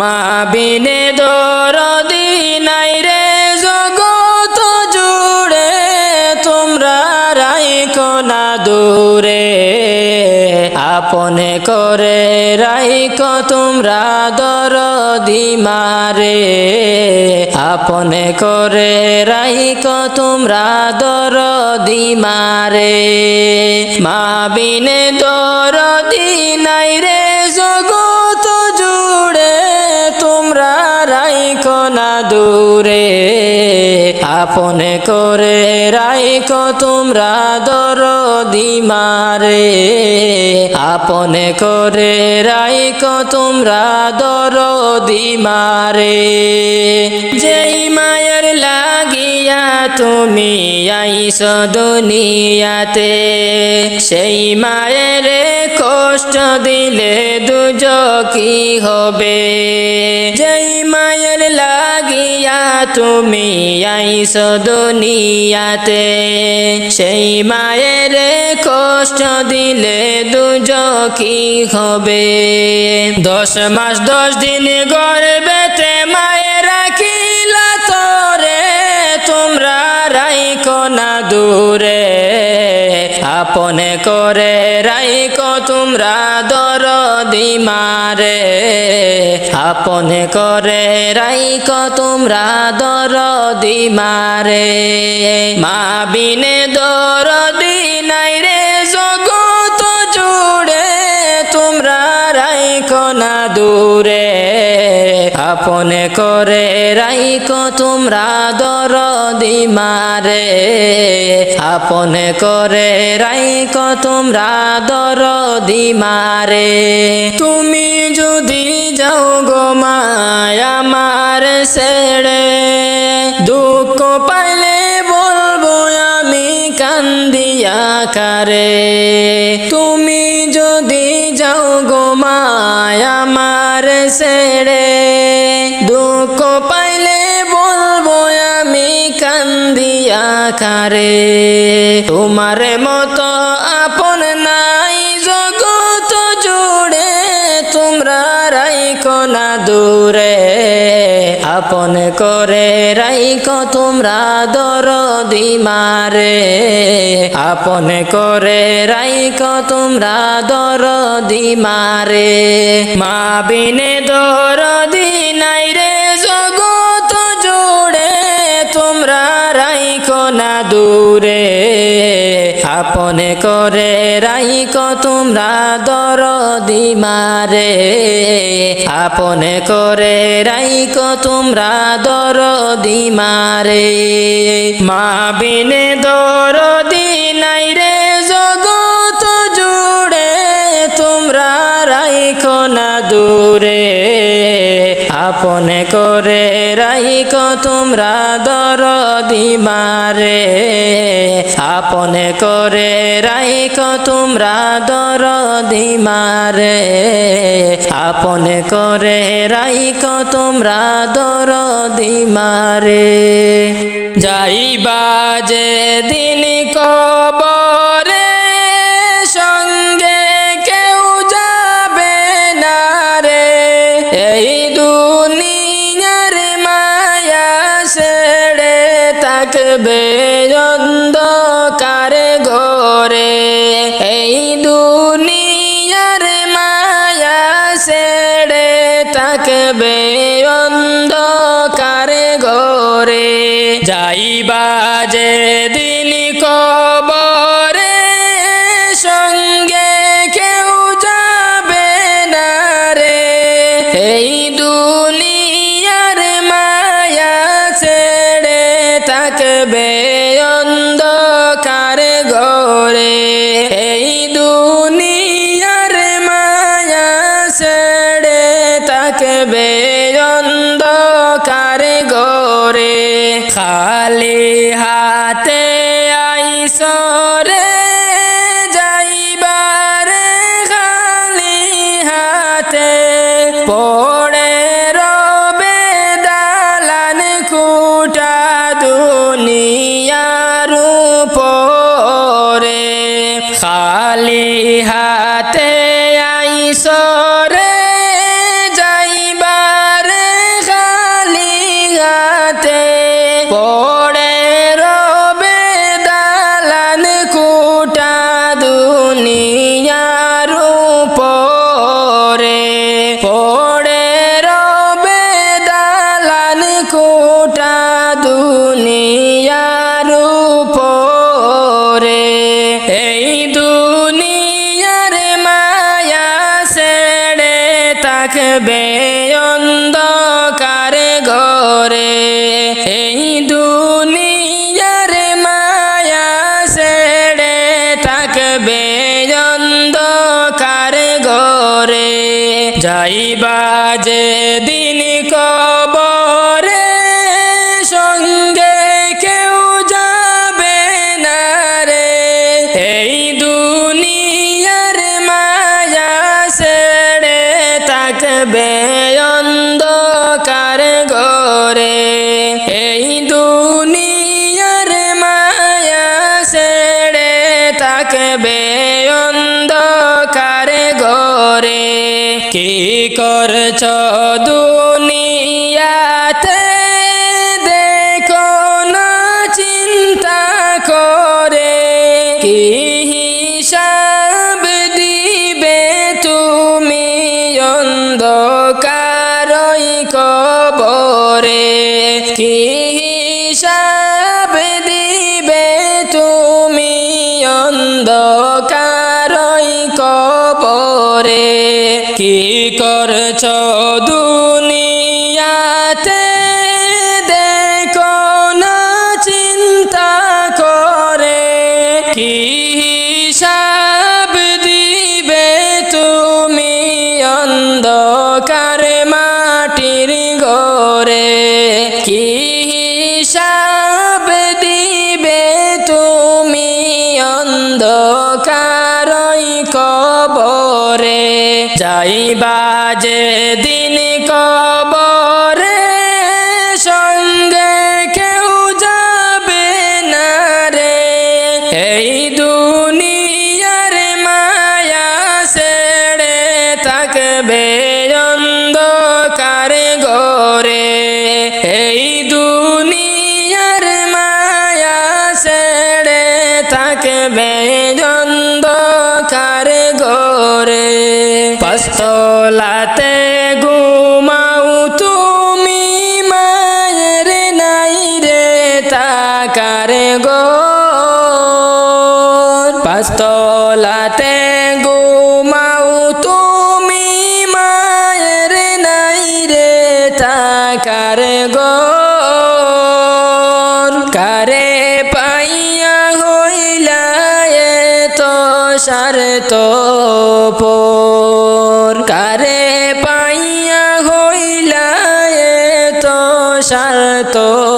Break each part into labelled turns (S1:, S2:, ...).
S1: মা বিনে দরদি নাই রে জগত জুড়ে, তোমরা রাইকো না দূরে। আপনে করে রাইকো তোমরা দরদি মারে। আপনে করে রাইকো তোমরা দরদি মারে। মা বিনে দরদি রে দূরে, আপনে করে রাইকো তোমরা দরদি মারে। আপনে করে রাইকো তোমরা দরদি মারে। যেই মায়ের লাগিয়া তুমি আইস দুনিয়াতে, সেই মায়ের কষ্ট দিলে দুজ কি হবে? যেই মায়ের লাগিয়া তুমি আইস দুনিয়াতে সেই মায়ের কষ্ট দিলে দুজ কি হবে। দশ মাস, দশ দিন গর্বেতে মায়ের রাখিলা তোরে। তোমরা রাইকো না দূরে। আপনে করে রাইকো তোমরা দরদি মারে, আপনে করে রাইক তোমরা দর দিমারে মা বিনে দর দিনাই রে, জগত জুড়ে তোমরা রাইক না দূরে। আপনে করে রাইকো তোমরা দরদি মারে। আপনে করে রাইকো তোমরা দরদি মারে। তুমি যদি যাও গো মায়া মার ছেড়ে, দুঃখ পাইলে বলব আমি কান্দিয়া কারে তুমি যদি যাও গো মার ছেড়ে দুঃখ পাইলে বলব আমি কান্দিয়া কারে তোমার মতো আপন নাই জগত জুড়ে, তোমরা রাইকো না দূরে। আপন করে রাইকো তোমরা দরদি মারে। আপন করে রাইকো তোমরা দরদি মারে। মা বিনে দরদি নাই রে জগত জুড়ে, তোমরা রাইকো না দূরে। আপনে করে রাইকো তোমরা দরদি মারে। আপনে করে রাইকো তোমরা দরদি মারে। মা বিনে দরদি নাই রে জগত জুড়ে, তোমরা রাইকো না দূরে। আপনে করে রাইকো তোমরা দরদি মারে আপনে করে রাইক তোমরা দর দিমারে আপনে করে রাইক তোমরা দর দিমারে যাইবা যে দিন কবরে থাকবে কাজে baby. তো কারে পাইয়া হইলা তো সার তো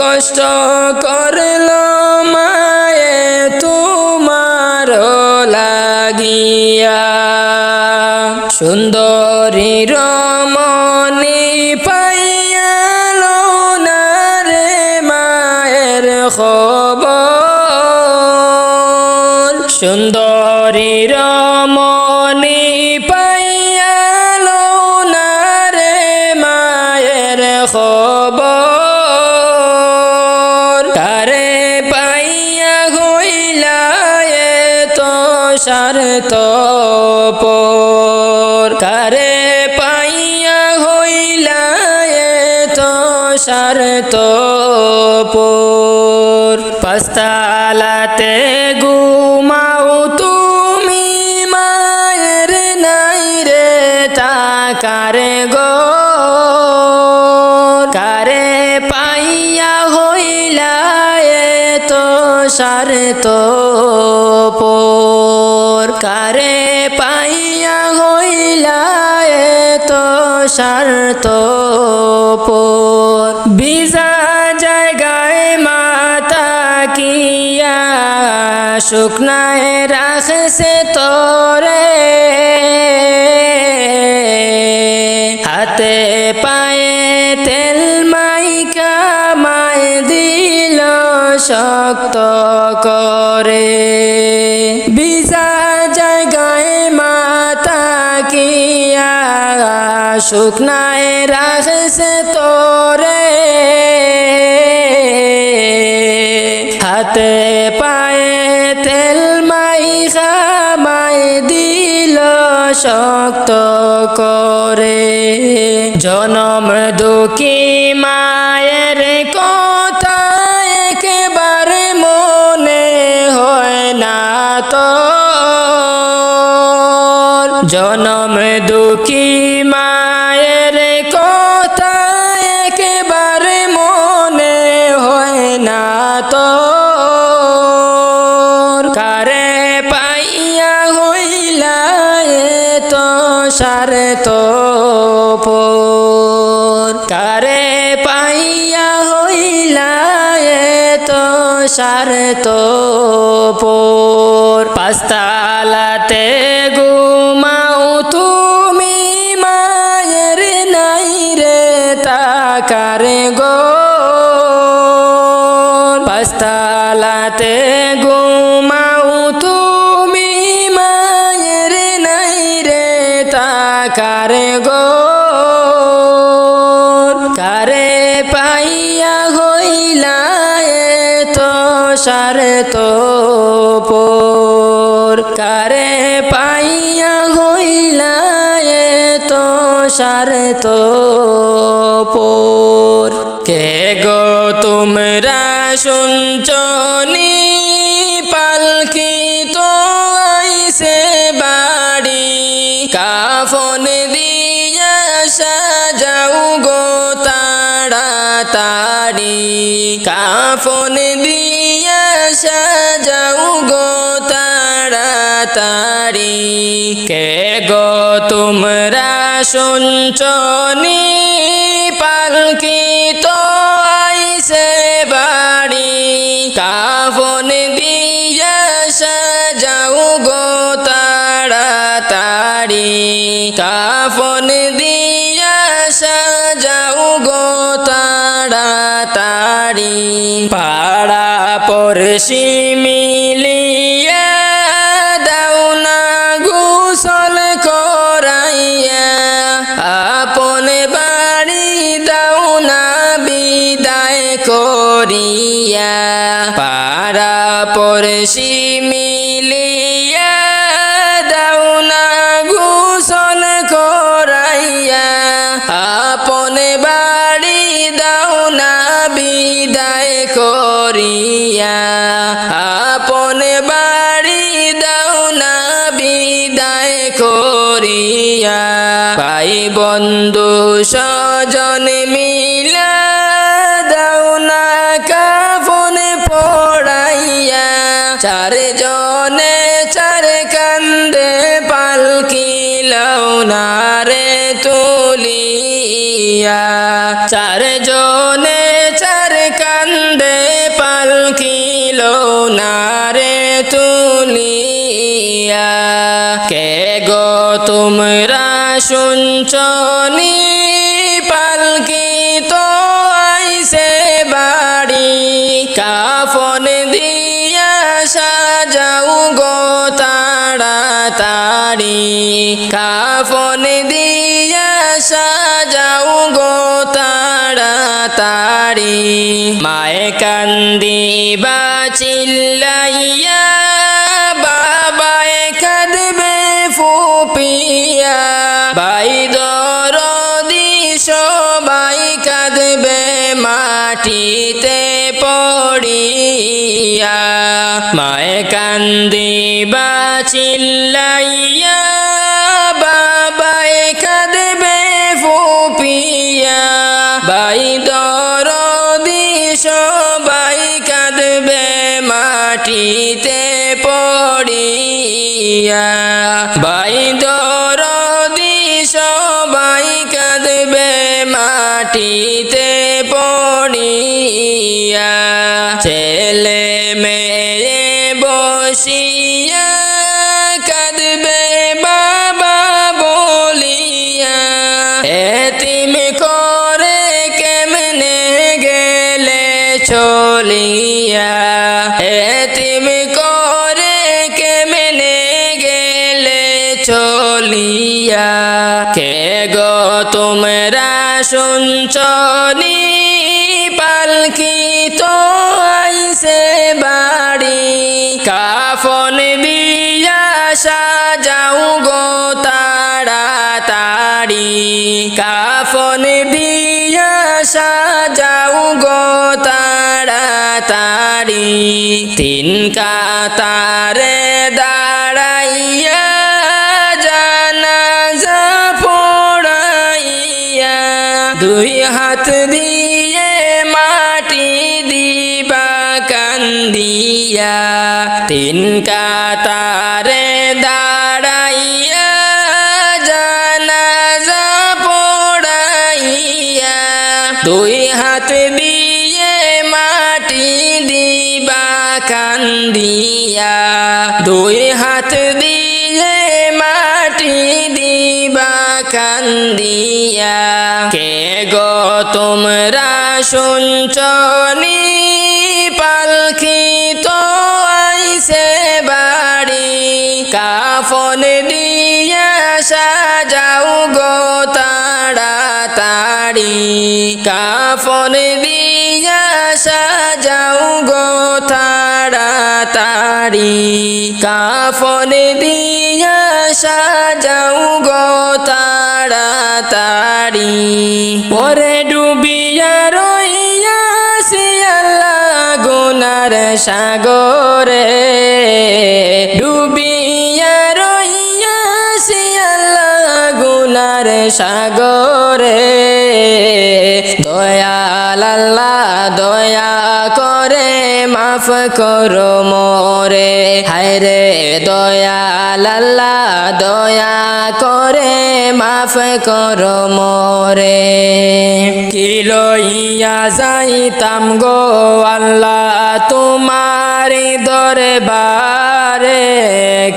S1: কষ্ট করে স্বার্থ কারে পাইয়া হইলা তো স্বার্থ পস্তালাতে গুমাও তুমি মায়ের নাই রে তাকার গো কারে পাইয়া হইলা তো সার তো স্বার্থ বিজা জায়গায় মাতা কিয়া, শুকনায় রাখছে তোরে। হাতে পায়ে তেল মাইকা মায় দিল শক্ত করে। শুকনায় রাখছে তোরে। হাতে পায়ে তেল মাই খামাই দিল শক্ত করে। জনম দুঃখী মায়ের কারে পাইয়া হইলা তো সার তো পাস্তালাতে গুমাও সার তো কারে পাইয়া হইলা তো সার তো শুনছনি পালকি তো আইসে বাড়ি। কাফন দিয়া সাজাও গো তাড়াতাড়ি। কাফন দিয়া সাজাও গো তাড়াতাড়ি। পাড়া পড়শি বন্ধু, সজন মিলা দাও না কাফন পড়াইয়া। চার জনে চার কান্দে পালকি লওনা রে তুলিয়া। চার জনে কাফন দিয়া সাজাও গো তাড়াতাড়ি মায়ে কান্দি বা চিল্লাইয়া বাবায় কাঁদবে ফুপিয়া। ভাই দরদি সবাই কাঁদবে মাটিতে পড়িয়া। মায়ে কান্দি বা চিল্লাইয়া সবাই কাঁদবে মাটিতে পড়িয়া। ভাই তিন কাতারে দাঁড়াইয়া জানাজা পড়াইয়া দুই হাত দিয়ে মাটি দিবা কান্দিয়া। তিন কাতারে দাঁড়াইয়া জানাজা পড়াইয়া দুই হাত দুই হাত দিয়ে মাটি দিবা কান্দিয়া। কে গো তোমরা শুনছনি কাফন দিয়া সাজাও গো তাড়াতাড়ি। ওরে ডুবিয়া রইয়া আল্লাহ গুনার সাগরে। ডুবিয়া রইয়া আল্লাহ গুনার সাগরে। করো মোরে। হায় রে দয়াল আল্লাহ, দয়া করে মাফ করো মোরে। কি লইয়া যাইতাম গো আল্লাহ তোমার দরবারে?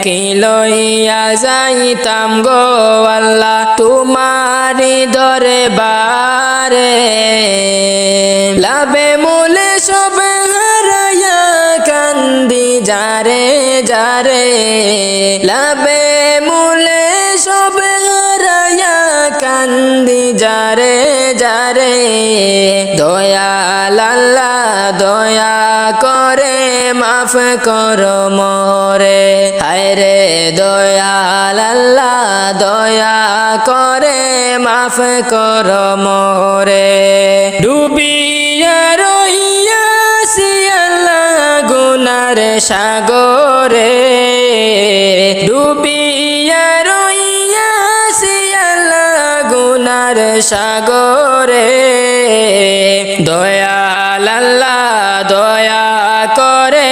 S1: কি লইয়া যাইতাম গো আল্লাহ তোমার দরবারে? যারে লাভে মূলে সব হারাইয়া কান্দি যারে যারে। দয়াল আল্লাহ দয়া করে, মাফ করো মোরে। হায় রে দয়াল আল্লাহ দয়া করে, মাফ করো মোরে। ডুবিয়া গুনার সাগরে ডুবিয়া রইয়া আল্লাহ গুনার সাগরে। দয়াল দয়া করে,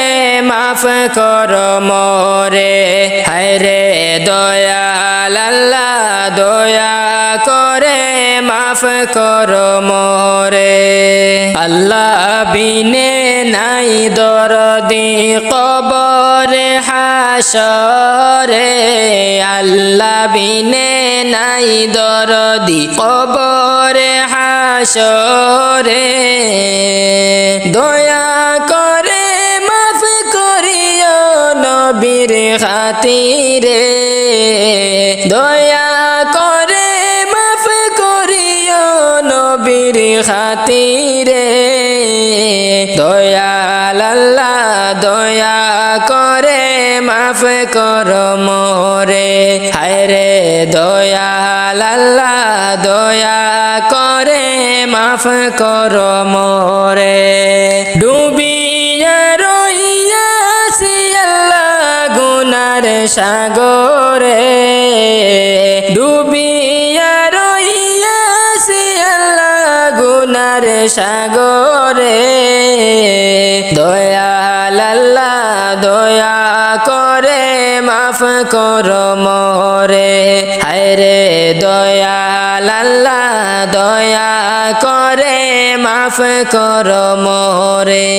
S1: মাফ কর মরে। হায় রে দয়াল মাফ কর মোরে। আল্লাহ বিনে নাই দরদি কবরে হাসরে আল্লাহ বিনে নাই দরদি কবরে হাসরে দয়া করে মাফ করিও নবীর খাতিরে। দয়া খাতিরে। দয়াল আল্লাহ দয়া করে, মাফ কর মোরে। হায় রে দয়াল আল্লাহ দয়া করে, মাফ কর মোরে। ডুবিয়া রইয়া আল্লাহ গুনার সাগরে। সাগরে। দয়া লাল্লা দয়া করে, মাফ কর মরে। হায় রে লাল্লা দয়া করে, মাফ কর মোরে।